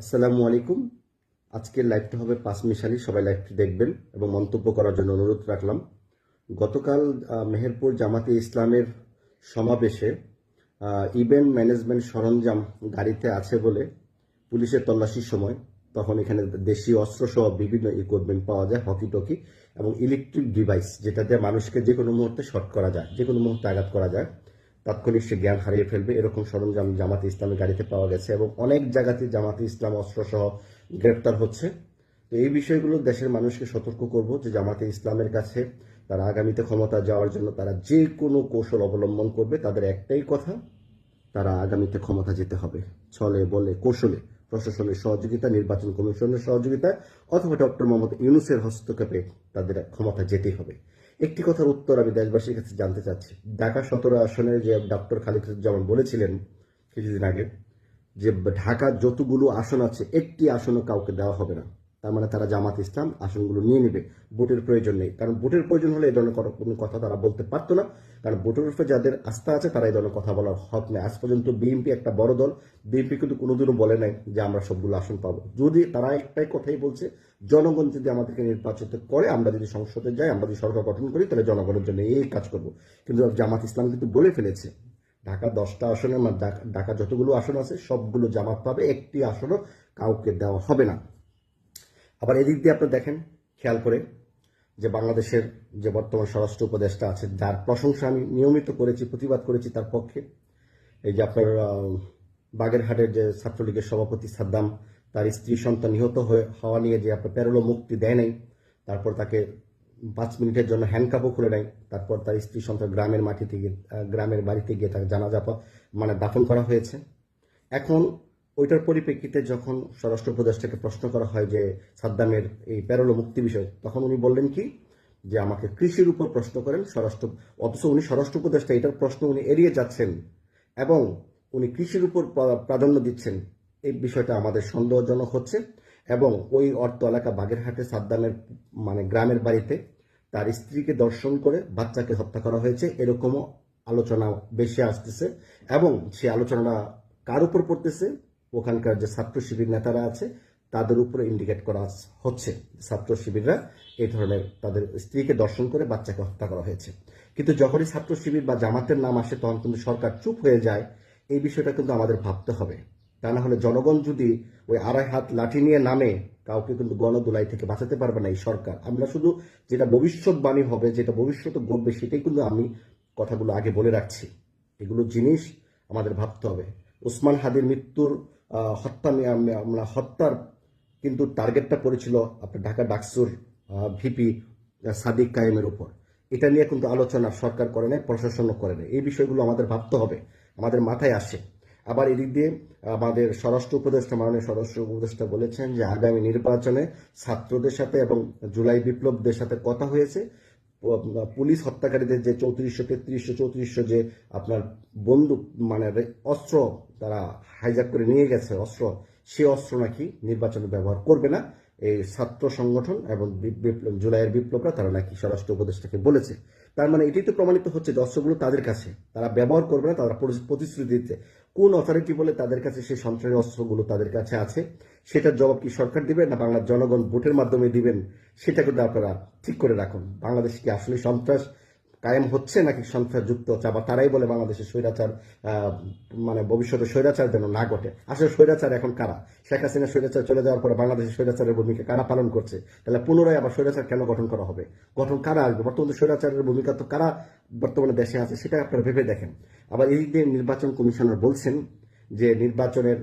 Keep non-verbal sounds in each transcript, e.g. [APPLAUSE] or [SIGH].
আসসালামু আলাইকুম। আজকের লাইভটা হবে পাঁচ মিশালি সবাই লাইভটি দেখবেন এবং মন্তব্য করার জন্য অনুরোধ রাখলাম। গতকাল মেহেরপুর জামাতে ইসলামের সমাবেশে ইভেন্ট ম্যানেজমেন্ট সরঞ্জাম গাড়িতে আছে বলে পুলিশের তল্লাশির সময় তখন এখানে দেশীয় অস্ত্র সহ বিভিন্ন ইকুইপমেন্ট পাওয়া যায় হকি টকি এবং ইলেকট্রিক ডিভাইস যেটাতে মানুষকে যে কোনো মুহূর্তে শর্ট করা যায় যে কোনো মুহূর্তে আঘাত করা যায়। তাৎক্ষণিক সে জ্ঞান হারিয়ে ফেলবে। এরকম সরঞ্জাম জামাতে ইসলামের গাড়িতে পাওয়া গেছে এবং অনেক জায়গাতে জামাতে ইসলাম অস্ত্র সহ গ্রেপ্তার হচ্ছে। তো এই বিষয়গুলো দেশের মানুষকে সতর্ক করব যে জামাতে ইসলামের কাছে তারা আগামীতে ক্ষমতা যাওয়ার জন্য তারা যে কোনো কৌশল অবলম্বন করবে, তাদের একটাই কথা, তারা আগামীতে ক্ষমতা যেতে হবে। ছলে বলে কৌশলে, প্রশাসনের সহযোগিতা, নির্বাচন কমিশনের সহযোগিতা অথবা ডক্টর মোহাম্মদ ইউনুসের হস্তক্ষেপে তাদের ক্ষমতা যেতেই হবে। একটি কথার উত্তর আমি দেশবাসীর কাছে জানতে চাচ্ছি। ঢাকা সতেরো আসনের যে ডক্টর খালিদ যেমন বলেছিলেন কিছুদিন আগে, যে ঢাকা যতগুলো আসন আছে, একটি আসনও কাউকে দেওয়া হবে না। তার মানে তারা জামাত ইসলাম আসনগুলো নিয়ে নেবে। ভোটের প্রয়োজন নেই। কারণ ভোটের প্রয়োজন হলে এই ধরনের কোনো- কথা তারা বলতে পারতো না। কারণ ভোটের উপরে যাদের আস্থা আছে, তারা এই ধরনের কথা বলার হক নেই। আজ পর্যন্ত বিএনপি একটা বড় দল। বিএনপি কিন্তু কোনোদিনও বলে নাই যে আমরা সবগুলো আসন পাবো। যদি তারা একটাই কথাই বলছে, জনগণ যদি আমাদেরকে নির্বাচিত করে, আমরা যদি সংসদে যাই, আমরা যদি সরকার গঠন করি, তাহলে জনগণের জন্য এই কাজ করব। কিন্তু জামাত ইসলাম কিন্তু বলে ফেলেছে। ঢাকা দশটা আসনে ঢাকা যতগুলো আসন আছে, সবগুলো জামাত পাবে। একটি আসনও কাউকে দেওয়া হবে না। আবার এদিক দিয়ে আপনি দেখেন, খেয়াল করে যে বাংলাদেশের যে বর্তমান স্বরাষ্ট্র উপদেষ্টা আছে যার প্রশংসা আমি নিয়মিত করেছি, প্রতিবাদ করেছি তার পক্ষে। এই যে আপনার বাগেরহাটের যে ছাত্রলীগের সভাপতি সাদ্দাম, তার স্ত্রী সন্তান নিহত হয়ে, হওয়া নিয়ে যে আপনার প্যারোলো মুক্তি দেয় নাই, তারপর তাকে পাঁচ মিনিটের জন্য হ্যান্ডকাপও খুলে নেয় তারপর তার স্ত্রী সন্তান গ্রামের মাটিতে গিয়ে গ্রামের বাড়িতে গিয়ে তাকে জানাজা মানে দাফন করা হয়েছে। এখন ওইটার পরিপ্রেক্ষিতে যখন স্বরাষ্ট্র উপদেষ্টাকে প্রশ্ন করা হয় যে সাদ্দামের এই প্যারোলো মুক্তি বিষয়, তখন উনি বললেন কি? যে আমাকে কৃষির উপর প্রশ্ন করেন স্বরাষ্ট্র, অথচ উনি স্বরাষ্ট্র উপদেষ্টা, এটার প্রশ্ন উনি এড়িয়ে যাচ্ছেন এবং উনি কৃষির উপর প্রাধান্য দিচ্ছেন। এই বিষয়টা আমাদের সন্দেহজনক হচ্ছে এবং ওই অর্থ এলাকা বাগেরহাটে সাদ্দামের মানে গ্রামের বাড়িতে তার স্ত্রীকে দর্শন করে বাচ্চাকে হত্যা করা হয়েছে, এরকমও আলোচনা বেশি আসতেছে এবং সেই আলোচনাটা কার উপর পড়তেছে? ওখানকার যে ছাত্র শিবির নেতারা আছে, তাদের উপরে ইন্ডিকেট করা হচ্ছে ছাত্র শিবিররা এই ধরনের তাদের স্ত্রীকে দর্শন করে বাচ্চাকে হত্যা করা হয়েছে। কিন্তু যখনই ছাত্র শিবির বা জামাতের নাম আসে, তখন কিন্তু সরকার চুপ হয়ে যায়। এই বিষয়টা কিন্তু আমাদের ভাবতে হবে। তা না হলে জনগণ যদি ওই আড়াই হাত লাঠি নিয়ে নামে, কাউকে কিন্তু গণদোলাই থেকে বাঁচাতে পারবে না এই সরকার। আমরা শুধু যেটা ভবিষ্যৎবাণী হবে, যেটা ভবিষ্যতে ঘটবে, সেটাই কিন্তু আমি কথাগুলো আগে বলে রাখছি। এগুলো জিনিস আমাদের ভাবতে হবে। ওসমান হাদির মৃত্যুর হত্যা নিয়ে আমরা হত্যার কিন্তু টার্গেটটা পড়েছিল আপনার ঢাকা ডাকসুর ভিপি সাদিক কায়েমের উপর। এটা নিয়ে কিন্তু আলোচনা সরকার করে নাই, প্রশাসনও করে নাই। এই বিষয়গুলো আমাদের ভাবতে হবে, আমাদের মাথায় আসে। আবার এদিক দিয়ে আমাদের স্বরাষ্ট্র উপদেষ্টা, মাননীয় স্বরাষ্ট্র উপদেষ্টা বলেছেন যে আগামী নির্বাচনে ছাত্রদের সাথে এবং জুলাই বিপ্লবদের সাথে কথা হয়েছে। পুলিশ হত্যাকারীদের যে চৌত্রিশশো, তেত্রিশশো, চৌত্রিশশো যে আপনার বন্দুক মানে অস্ত্র তারা হাইজাক করে নিয়ে গেছে, অস্ত্র, সে অস্ত্র নাকি নির্বাচনে ব্যবহার করবে না। এই ছাত্র সংগঠন এবং বিপ্লব, জুলাইয়ের বিপ্লবরা তারা নাকি স্বরাষ্ট্র উপদেষ্টাকে বলেছে। তার মানে এটাই তো প্রমাণিত হচ্ছে যে অস্ত্রগুলো তাদের কাছে, তারা ব্যবহার করবে না, তারা প্রতিশ্রুতি দিচ্ছে কোন অথরিটি বলে তাদের কাছে সেই সন্ত্রাসী অস্ত্রগুলো তাদের কাছে আছে? সেটার জবাব কি সরকার দিবে না বাংলার জনগণ ভোটের মাধ্যমে দিবেন? সেটা কিন্তু আপনারা ঠিক করে রাখুন। বাংলাদেশ কি আসলে সন্ত্রাস? কায়েম হচ্ছে নাকি সংসার যুক্ত হচ্ছে আবার তারাই বলে বাংলাদেশের স্বৈরাচার মানে ভবিষ্যতে স্বৈরাচার যেন না ঘটে? আসলে স্বৈরাচার এখন কারা? শেখ হাসিনা স্বৈরাচার চলে যাওয়ার পরে বাংলাদেশের স্বৈরাচারের ভূমিকা কারা পালন করছে? তাহলে পুনরায় আবার স্বৈরাচার কেন গঠন করা হবে? গঠন কারা আসবে? বর্তমানে স্বৈরাচারের ভূমিকা তো কারা বর্তমানে দেশে আছে সেটা আপনারা ভেবে দেখেন। আবার এই যে নির্বাচন কমিশনার বলছেন যে নির্বাচনের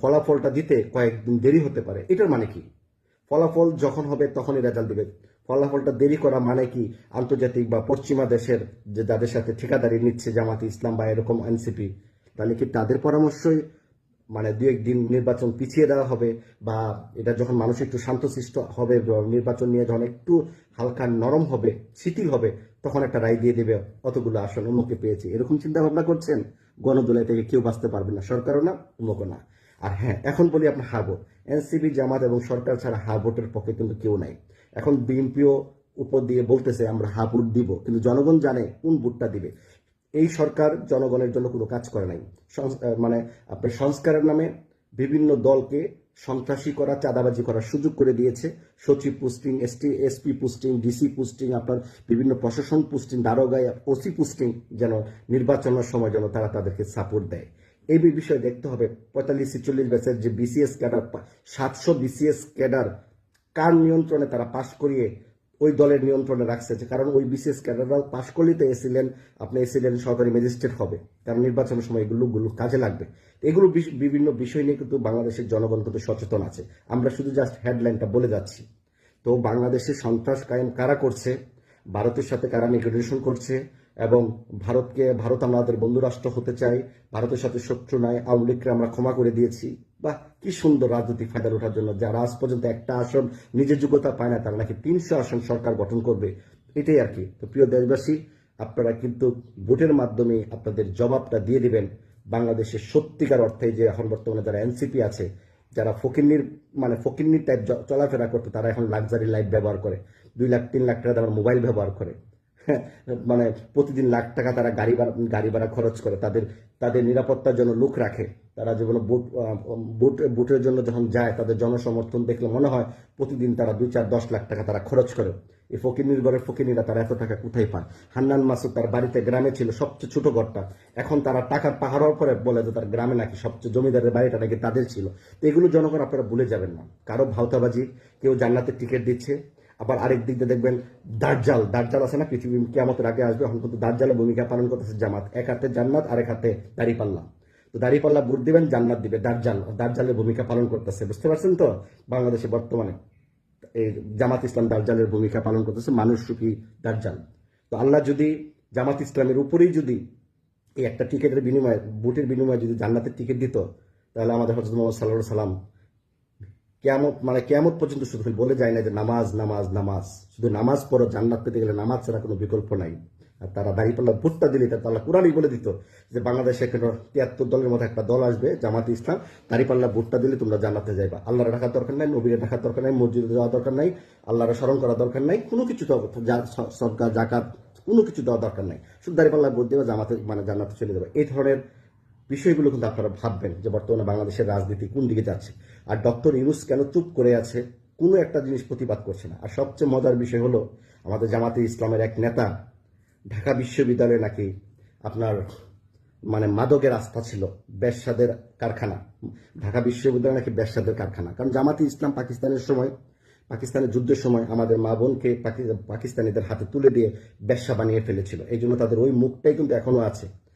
ফলাফলটা দিতে কয়েকদিন দেরি হতে পারে, এটার মানে কি? ফলাফল যখন হবে তখনই রেজাল্ট দেবে। ফলাফলটা দেরি করা মানে কি? আন্তর্জাতিক বা পশ্চিমা দেশের যে যাদের সাথে ঠিকাদারি নিচ্ছে জামাতে ইসলাম বা এরকম এনসিপি তাহলে কি তাদের পরামর্শই মানে দু একদিন নির্বাচন পিছিয়ে দেওয়া হবে বা এটা যখন মানুষ একটু শান্তশিষ্ট হবে, নির্বাচন নিয়ে যখন একটু হালকা নরম হবে শিথিল হবে, তখন একটা রায় দিয়ে দেবে, অতগুলো আসন উন্মুখে পেয়েছে। এরকম চিন্তা ভাবনা করছেন? গণদোলাই থেকে কেউ বাঁচতে পারবে না, সরকারও না উন্মুখও না। আর হ্যাঁ এখন বলি আপনার হা ভোট এনসিপি, জামাত এবং সরকার ছাড়া হা ভোটের পক্ষে কিন্তু কেউ নাই। এখন বিএনপিও উপর দিয়ে বলতেছে, আমরা হা ভোট দিব। কিন্তু জনগণ জানে কোন ভোটটা দিবে। এই সরকার জনগণের জন্য কোনো কাজ করে নাই। মানে আপনার সংস্কারের নামে বিভিন্ন দলকে সন্ত্রাসী করা, চাঁদাবাজি করার সুযোগ করে দিয়েছে। সচিব posting, ST, SP posting, DC posting, আপনার বিভিন্ন প্রশাসন পোস্টিং, দারোগায়, ওসি পোস্টিং যেন নির্বাচনের সময় যেন তারা তাদেরকে সাপোর্ট দেয়। এই বিষয়ে দেখতে হবে। পঁয়তাল্লিশ, ছেচল্লিশ ব্যাচের যে বিসিএস ক্যাডার সাতশো বিসিএস ক্যাডার, কার নিয়ন্ত্রণে তারা পাশ করিয়ে ওই দলের নিয়ন্ত্রণে রাখছে? কারণ ওই বিসিএস ক্যাডাররাও পাশ করলেই তো এসিলেন, আপনি এসিলেন সরকারি ম্যাজিস্ট্রেট হবে। কারণ নির্বাচনের সময় এগুলো গুলো কাজে লাগবে। এগুলো বিভিন্ন বিষয় নিয়ে কিন্তু বাংলাদেশের জনগণ কিন্তু সচেতন আছে। আমরা শুধু জাস্ট হেডলাইনটা বলে যাচ্ছি। তো বাংলাদেশে সন্ত্রাস কায়েম কারা করছে? ভারতের সাথে কারা নেগোসিয়েশন করছে? এবং ভারতকে, ভারত আমাদের বন্ধু রাষ্ট্র হতে চাই, ভারতের সাথে শত্রু নাই, আওয়ামী লীগকে আমরা ক্ষমা করে দিয়েছি। বা কি সুন্দর রাজনৈতিক ফায়দা ওঠার জন্য। যারা আজ পর্যন্ত একটা আসন নিজের যোগ্যতা পায় না, তারা নাকি তিনশো আসন সরকার গঠন করবে। এটাই আর কি। তো প্রিয় দেশবাসী, আপনারা কিন্তু ভোটের মাধ্যমে আপনাদের জবাবটা দিয়ে দিবেন। বাংলাদেশের সত্যিকার অর্থে যে এখন বর্তমানে যারা এনসিপি আছে, যারা ফকিন্নির মানে ফকিন্নির টাইপ চলাফেরা করতো, তারা এখন লাক্সারি লাইফ ব্যবহার করে। দুই লাখ, তিন লাখ টাকা তারা মোবাইল ব্যবহার করে। [LAUGHS] মানে প্রতিদিন লাখ টাকা তারা গাড়ি ভাড়া গাড়ি ভাড়া খরচ করে। তাদের তাদের নিরাপত্তার জন্য লোক রাখে। তারা যেমন বুট বুট, বুটের জন্য যখন যায়, তাদের জনসমর্থন দেখলে মনে হয় প্রতিদিন তারা দুই চার, দশ লাখ টাকা তারা খরচ করে। এই ফকিনির ঘরের ফকিনিরা তারা এত টাকা কোথায় পায়? হান্নান মাসুদ তার বাড়িতে গ্রামে ছিল সবচেয়ে ছোট ঘরটা। এখন তারা টাকার পাহাড় করে বলে যে তার গ্রামে নাকি সবচেয়ে জমিদারের বাড়িটা নাকি তাদের ছিল। তো এগুলো জনগণ আপনারা ভুলে যাবেন না। কারও ভাওতাবাজি, কেউ জান্নাতের টিকিট দিচ্ছে আবার আরেক দিক দিয়ে দেখবেন দার্জাল দার্জাল আছে না পৃথিবী কেমতের আগে আসবে, এখন কিন্তু দার্জালের ভূমিকা পালন করতেছে জামাত। এক হাতে জান্নাত, আরেক হাতে দাঁড়িপাল্লা। তো দাঁড়িপাল্লা ভোট দিবেন, জান্নাত দিবে দার্জাল দার্জালের ভূমিকা পালন করতেছে, বুঝতে পারছেন তো? বাংলাদেশে বর্তমানে এই জামাত ইসলাম দার্জালের ভূমিকা পালন করতেছে, মানুষ সুখী দার্জাল তো আল্লাহ যদি জামাত ইসলামের উপরেই যদি এই একটা টিকিটের বিনিময়ে, বুটের বিনিময়ে যদি জান্নাতের টিকিট দিত, তাহলে আমাদের হজরত মোহাম্মদ সাল্লাহ সাল্লাম কেয়ামত মানে কেয়ামত পর্যন্ত শুধু বলে যায় না যে নামাজ নামাজ নামাজ। শুধু নামাজ পড়ো, জান্নাত পেতে গেলে নামাজ ছাড়া কোনো বিকল্প নাই। আর তারা দাঁড়িপাল্লা ভোটটা দিলে তার কোরআনই বলে দিত যে বাংলাদেশে এখানে তিয়াত্তর দলের মধ্যে একটা দল আসবে, জামাত ইসলাম দাঁড়িপাল্লা ভোটটা দিলে তোমরা জান্নাতে যাইবা। আল্লাহর রাখার দরকার নাই, নবীরে রাখার দরকার নাই, মসজিদে যাওয়ার দরকার নাই, আল্লাহর স্মরণ করার দরকার নাই, কোনো কিছু সরকার জাকাত, কোনো কিছু দেওয়া দরকার নাই। শুধু দাঁড়িপাল্লা ভোট দেবে, জামাতে মানে জান্নাতে চলে যাবে। এই ধরনের বিষয়গুলো কিন্তু আপনারা ভাববেন যে বর্তমানে বাংলাদেশের রাজনীতি কোন দিকে যাচ্ছে। আর ডক্টর ইউনুস কেন চুপ করে আছে, কোনো একটা জিনিস প্রতিবাদ করছে না। আর সবচেয়ে মজার বিষয় হলো, আমাদের জামাতে ইসলামের এক নেতা ঢাকা বিশ্ববিদ্যালয়ে নাকি আপনার মানে মাদকের আস্থা ছিল, বেশ্যাদের কারখানা। ঢাকা বিশ্ববিদ্যালয় নাকি বেশ্যাদের কারখানা। কারণ জামাতে ইসলাম পাকিস্তানের সময়, পাকিস্তানের যুদ্ধের সময় আমাদের মা বোনকে পাকি- পাকিস্তানিদের হাতে তুলে দিয়ে বেশ্যা বানিয়ে ফেলেছিল। এই জন্য তাদের ওই মুখটাই কিন্তু এখনও আছে।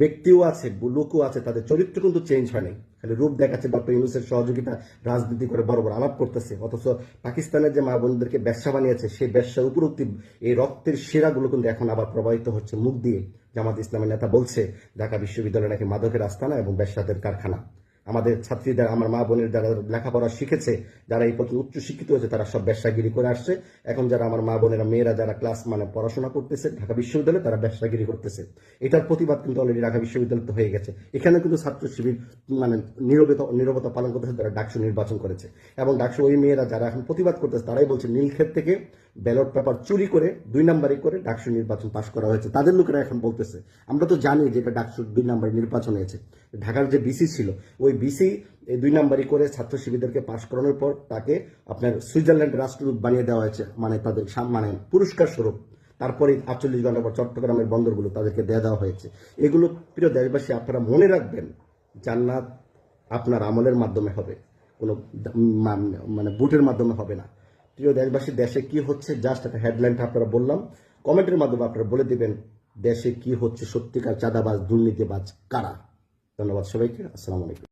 ব্যক্তিও আছে, লোকও আছে, তাদের চরিত্র কিন্তু চেঞ্জ হয়নি খালি রূপ দেখাচ্ছে ডক্টর ইউনুসের সহযোগিতা, রাজনীতি করে বড় বড় আলাপ করতেছে। অথচ পাকিস্তানের যে মা বোনদেরকে ব্যবসা বানিয়েছে, সেই ব্যবসার উপরোক্তি এই রক্তের সেরাগুলো কিন্তু এখন আবার প্রবাহিত হচ্ছে মুখ দিয়ে। জামাত ইসলামের নেতা বলছে, ঢাকা বিশ্ববিদ্যালয় নাকি মাদকের আস্তানা এবং ব্যবসাদের কারখানা। আমাদের ছাত্রী ছাত্রীদের, আমার মা বোনের যারা লেখাপড়া শিখেছে, যারা এই পথে উচ্চ শিক্ষিত হয়েছে, তারা সব ব্যবসাগিরি করে আসছে। এখন যারা আমার মা বোনেরা, মেয়েরা যারা ক্লাস মানে পড়াশোনা করতেছে, ঢাকা বিশ্ববিদ্যালয়ে তারা ব্যবসাগিরি করতেছে। এটার প্রতিবাদ কিন্তু অলরেডি ঢাকা বিশ্ববিদ্যালয় তো হয়ে গেছে। এখানে কিন্তু ছাত্র শিবির মানে নীরবতা নীরবতা পালন করতেছে তারা ডাকসু নির্বাচন করেছে। এবং ডাকসু ওই মেয়েরা যারা এখন প্রতিবাদ করতেছে, তারাই বলছে, নীলক্ষেত থেকে ব্যালট পেপার চুরি করে দুই নাম্বারে করে ডাকসু নির্বাচন পাশ করা হয়েছে। তাদের লোকেরা এখন বলতেছে, আমরা তো জানি যে এটা ডাকসু দুই নাম্বারে নির্বাচন হয়েছে। ঢাকার যে বিসি ছিল, ওই বিসি এই দুই নাম্বারই করে ছাত্র শিবিরদেরকে পাশ করানোর পর তাকে আপনার সুইজারল্যান্ড রাষ্ট্রদূত বানিয়ে দেওয়া হয়েছে মানে তাদের মানে পুরস্কার স্বরূপ। তারপরে আটচল্লিশ ঘণ্টা পর চট্টগ্রামের বন্দরগুলো তাদেরকে দেওয়া দেওয়া হয়েছে। এগুলো প্রিয় দেশবাসী, আপনারা মনে রাখবেন, জান্নাত আপনার আমলের মাধ্যমে হবে। কোনো মানে বুটের মাধ্যমে হবে না। প্রিয় দেশবাসী, দেশে কি হচ্ছে? জাস্ট একটা হেডলাইনটা আপনারা বললাম। কমেন্টের মাধ্যমে আপনারা বলে দেবেন, দেশে কি হচ্ছে সত্যিকার চাঁদাবাজ, দুর্নীতিবাজ কারা? ধন্যবাদ সবাইকে, আসসালামু আলাইকুম।